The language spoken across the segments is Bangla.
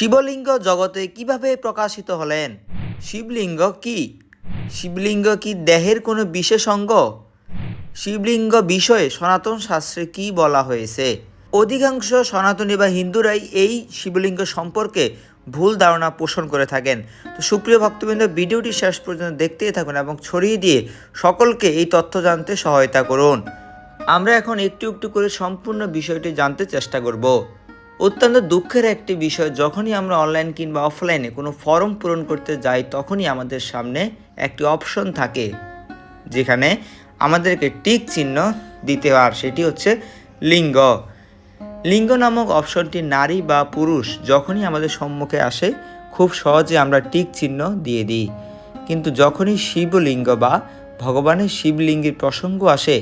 শিবলিঙ্গ জগতে কীভাবে প্রকাশিত হলেন? শিবলিঙ্গ কি? শিবলিঙ্গ কি দেহের কোনো বিশেষ অঙ্গ? শিবলিঙ্গ বিষয়ে সনাতন শাস্ত্রে কি বলা হয়েছে? অধিকাংশ সনাতনী বা হিন্দুরাই এই শিবলিঙ্গ সম্পর্কে ভুল ধারণা পোষণ করে থাকেন। তো সুপ্রিয় ভক্তবৃন্দ, ভিডিওটি শেষ পর্যন্ত দেখতেই থাকুন এবং ছড়িয়ে দিয়ে সকলকে এই তথ্য জানতে সহায়তা করুন। আমরা এখন একটু একটু করে সম্পূর্ণ বিষয়টি জানতে চেষ্টা করব। অত্যন্ত দুঃখের একটি বিষয়, যখনই আমরা অনলাইন কিংবা অফলাইনে কোনো ফর্ম পূরণ করতে যাই, তখনই আমাদের সামনে একটি অপশন থাকে, যেখানে আমাদেরকে টিক চিহ্ন দিতে হয় সেটি হচ্ছে লিঙ্গ। লিঙ্গ নামক অপশনটি নারী বা পুরুষ যখনই আমাদের সম্মুখে আসে, খুব সহজে আমরা টিক চিহ্ন দিয়ে দিই। কিন্তু যখনই শিবলিঙ্গ বা ভগবানের শিবলিঙ্গের প্রসঙ্গ আসে,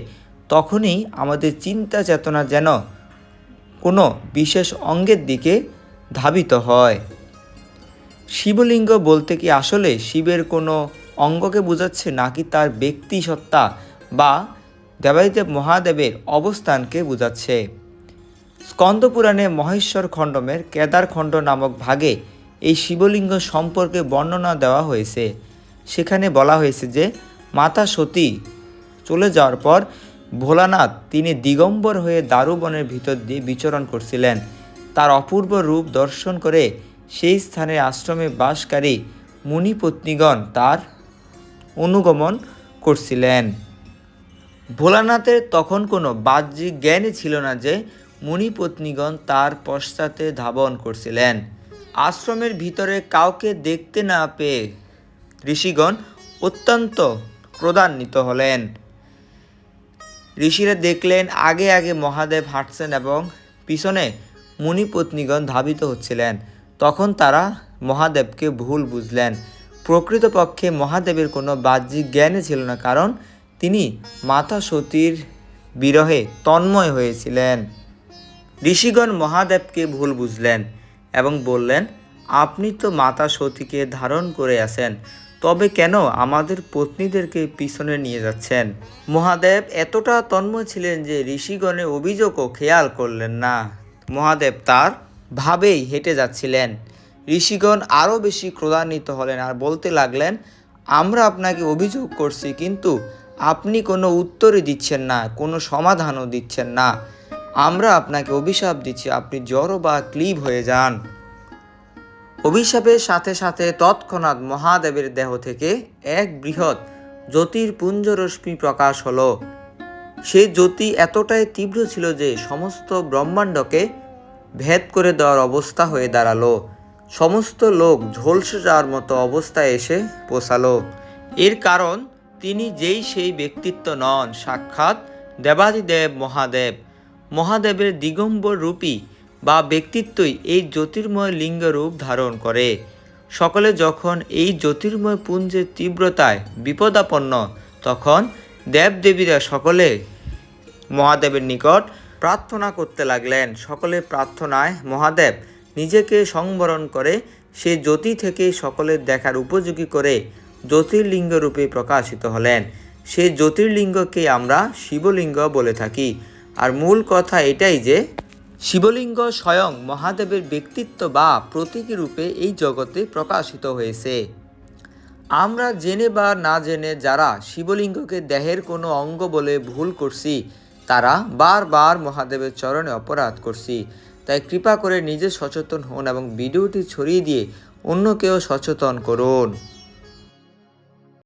তখনই আমাদের চিন্তা চেতনা যেন কোনো বিশেষ অঙ্গের দিকে ধাবিত হয়। শিবলিঙ্গ বলতে কি আসলে শিবের কোনো অঙ্গকে বোঝাচ্ছে নাকি তার ব্যক্তি সত্তা বা দেবাদিদেব মহাদেবের অবস্থানকে বোঝাচ্ছে? স্কন্দপুরাণে মহেশ্বর খণ্ডমের কেদার খণ্ড নামক ভাগে এই শিবলিঙ্গ সম্পর্কে বর্ণনা দেওয়া হয়েছে। সেখানে বলা হয়েছে যে মাতা সতী চলে যাওয়ার পর ভোলানাথ তিনি দিগম্বর হয়ে দারুবনের ভিতর দিয়ে বিচরণ করছিলেন। তার অপূর্ব রূপ দর্শন করে সেই স্থানে আশ্রমে বাসকারী মুনিপত্নীগণ তার অনুগমন করছিলেন। ভোলানাথের তখন কোনো বাহ্যিক জ্ঞানই ছিল না যে মুনিপত্নীগণ তার পশ্চাতে ধাবন করছিলেন। আশ্রমের ভিতরে কাউকে দেখতে না পেয়ে ঋষিগণ অত্যন্ত ক্রোধান্বিত হলেন। ঋষিরা দেখলেন আগে আগে মহাদেব হাঁটছেন এবং পিছনে মুনিপত্নীগণ ধাবিত হচ্ছিলেন। তখন তারা মহাদেবকে ভুল বুঝলেন। প্রকৃতপক্ষে মহাদেবের কোনো বাহ্যিক জ্ঞানে ছিল না, কারণ তিনি মাতা সতীর বিরহে তন্ময় হয়েছিলেন। ঋষিগণ মহাদেবকে ভুল বুঝলেন এবং বললেন, আপনি তো মাতা সতীকে ধারণ করে আছেন। তবে কেন আমাদের পত্নীদেরকে পিছনে নিয়ে যাচ্ছেন? মহাদেব এতটা তন্ময় ছিলেন যে ঋষিগণের অভিযোগও খেয়াল করলেন না। মহাদেব তার ভাবেই হেঁটে যাচ্ছিলেন। ঋষিগণ আরও বেশি ক্রোধান্বিত হলেন আর বলতে লাগলেন, আমরা আপনাকে অভিযোগ করছি, কিন্তু আপনি কোনো উত্তরই দিচ্ছেন না, কোনো সমাধানও দিচ্ছেন না। আমরা আপনাকে অভিশাপ দিচ্ছি, আপনি জড়ো বা ক্লিব হয়ে যান। অভিশাপের সাথে সাথে তৎক্ষণাৎ মহাদেবের দেহ থেকে এক বৃহৎ জ্যোতির্পুঞ্জ রশ্মি প্রকাশ হলো। সেই জ্যোতি এতটাই তীব্র ছিল যে সমস্ত ব্রহ্মাণ্ডকে ভেদ করে দেওয়ার অবস্থা হয়ে দাঁড়াল। সমস্ত লোক ঝলসে যাওয়ার মতো অবস্থায় এসে পৌঁছালো। এর কারণ, তিনি যেই সেই ব্যক্তিত্ব নন, সাক্ষাৎ দেবাদিদেব মহাদেব। মহাদেবের দিগম্বর রূপী বা ব্যক্তিত্বই এই জ্যোতির্ময় লিঙ্গ রূপ ধারণ করে। সকলে যখন এই জ্যোতির্ময় পুঞ্জের তীব্রতায় বিপদাপন্ন, তখন দেবদেবীরা সকলে মহাদেবের নিকট প্রার্থনা করতে লাগলেন। সকলে প্রার্থনায় মহাদেব নিজেকে সংবরণ করে সে জ্যোতি থেকে সকলের দেখার উপযোগী করে জ্যোতির্লিঙ্গ রূপে প্রকাশিত হলেন। সে জ্যোতির্লিঙ্গকে আমরা শিবলিঙ্গ বলে থাকি। আর মূল কথা এটাই যে শিবলিঙ্গ স্বয়ং মহাদেবের ব্যক্তিত্ব বা প্রতীকী রূপে এই জগতে প্রকাশিত হয়েছে। আমরা জেনে বা না জেনে যারা শিবলিঙ্গকে দেহের কোনো অঙ্গ বলে ভুল করছি, তারা বারবার মহাদেবের চরণে অপরাধ করছি। তাই কৃপা করে নিজে সচেতন হন এবং ভিডিওটি ছড়িয়ে দিয়ে অন্যকেও সচেতন করুন।